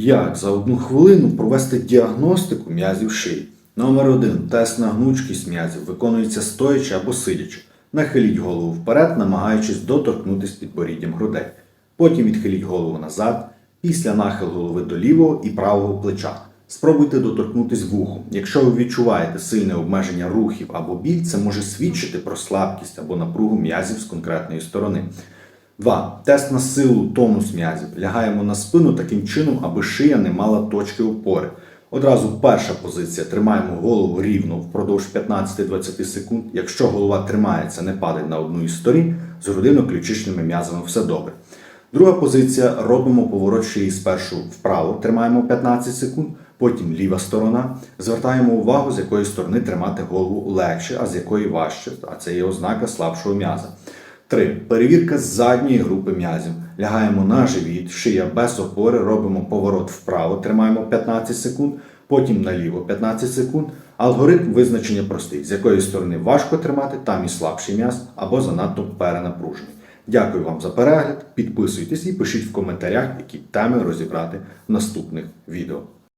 Як за одну хвилину провести діагностику м'язів шиї? Номер 1. Тест на гнучкість м'язів виконується стоячи або сидячи. Нахиліть голову вперед, намагаючись доторкнутися підборіддям грудей. Потім відхиліть голову назад, після нахил голови до лівого і правого плеча. Спробуйте доторкнутись вухом. Якщо ви відчуваєте сильне обмеження рухів або біль, це може свідчити про слабкість або напругу м'язів з конкретної сторони. 2. Тест на силу тонус м'язів. Лягаємо на спину таким чином, аби шия не мала точки опори. Одразу перша позиція. Тримаємо голову рівно впродовж 15-20 секунд. Якщо голова тримається, не падає на одну із сторін, з грудино-ключичними м'язами все добре. Друга позиція. Робимо поворот шиї спершу вправо, тримаємо 15 секунд, потім ліва сторона. Звертаємо увагу, з якої сторони тримати голову легше, а з якої важче. А це є ознака слабшого м'яза. 3. Перевірка задньої групи м'язів. Лягаємо на живіт, шия без опори, робимо поворот вправо, тримаємо 15 секунд, потім наліво 15 секунд. Алгоритм визначення простий, з якої сторони важко тримати, там і слабший м'яз або занадто перенапружений. Дякую вам за перегляд, підписуйтесь і пишіть в коментарях, які теми розібрати в наступних відео.